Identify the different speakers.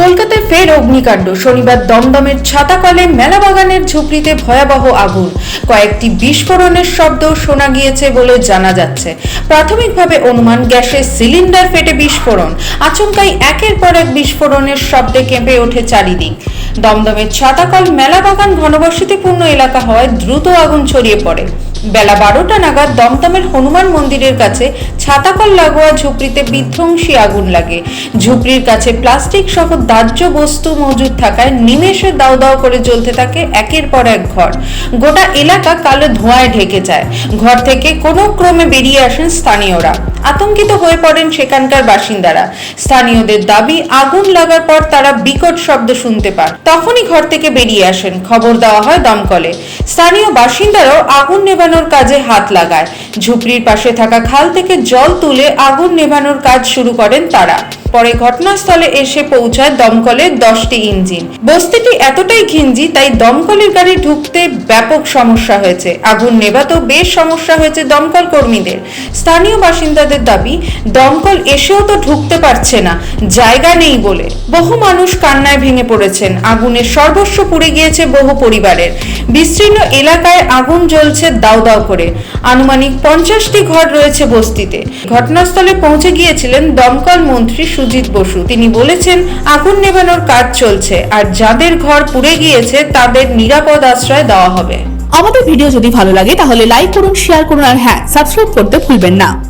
Speaker 1: কলকাতায় ফের অগ্নিকাণ্ড। শনিবার দমদমের ছাতাকলে মেলাবাগানের ঝুপড়িতে ভয়াবহ আগুন। কয়েকটি বিস্ফোরণের শব্দ শোনা গিয়েছে বলে জানা যাচ্ছে। প্রাথমিকভাবে অনুমান গ্যাসের সিলিন্ডার ফেটে বিস্ফোরণ। আচমকাই একের পর এক বিস্ফোরণের শব্দে কেঁপে ওঠে চারিদিক। দমদমের ছাতাকল মেলাবাগান ঘনবসতিপূর্ণ এলাকা হওয়ায় দ্রুত আগুন ছড়িয়ে পড়ে। বেলা বারোটা নাগাদ দমদমের হনুমান মন্দিরের কাছে ছাতাকল লাগোয়া ঝুপড়িতে বিধ্বংসী আগুন লাগে। ঝুপড়ির কাছে প্লাস্টিক সহ দাহ্য বস্তু মজুদ থাকায় নিমেষে দাও দাও করে জ্বলতে থাকে একের পর এক ঘর। গোটা এলাকা কালো ধোঁয়ায় ঢেকে যায়। ঘর থেকে কোনো ক্রমে বেরিয়ে আসেন স্থানীয়রা। আতঙ্কিত হয়ে পড়েন সেখানকার বাসিন্দারা। স্থানীয়দের দাবি, আগুন লাগার পর তারা বিকট শব্দ শুনতে পান। তখনই ঘর থেকে বেরিয়ে আসেন। খবর দেওয়া হয় দমকলে। স্থানীয় বাসিন্দারাও আগুন নেভানোর কাজে হাত লাগায়। ঝুপড়ির পাশে থাকা খাল থেকে জল তুলে আগুন নেভানোর কাজ শুরু করেন তারা। পরে ঘটনাস্থলে এসে পৌঁছায় দমকলের দশটি ইঞ্জিন। বস্তিটি এতটাই ঘিঞ্জি, তাই দমকলের গাড়ি ঢুকতে ব্যাপক সমস্যা হয়েছে। আগুন নেভাতেও বেশ সমস্যা হয়েছে দমকল কর্মীদের। স্থানীয় বাসিন্দাদের দাবি, দমকল এসেও তো ঢুকতে পারছে না, জায়গা নেই বলে। বহু মানুষ কান্নায় ভেঙে পড়েছেন। আগুনের সর্বস্ব পুড়ে গিয়েছে বহু পরিবারের। বিস্তীর্ণ এলাকায় আগুন জ্বলছে দাউ দাউ করে। আনুমানিক পঞ্চাশটি ঘর রয়েছে বস্তিতে। ঘটনাস্থলে পৌঁছে গিয়েছিলেন দমকল মন্ত্রী সুজিত বসু। তিনি বলেছেন, আগুন নেভানোর কাজ চলছে, আর যাদের ঘর পুড়ে গিয়েছে তাদের নিরাপদ আশ্রয় দেওয়া হবে।
Speaker 2: আমাদের ভিডিও যদি ভালো লাগে, তাহলে লাইক করুন শেয়ার করুন, আর হ্যাঁ সাবস্ক্রাইব করতে ভুলবেন না।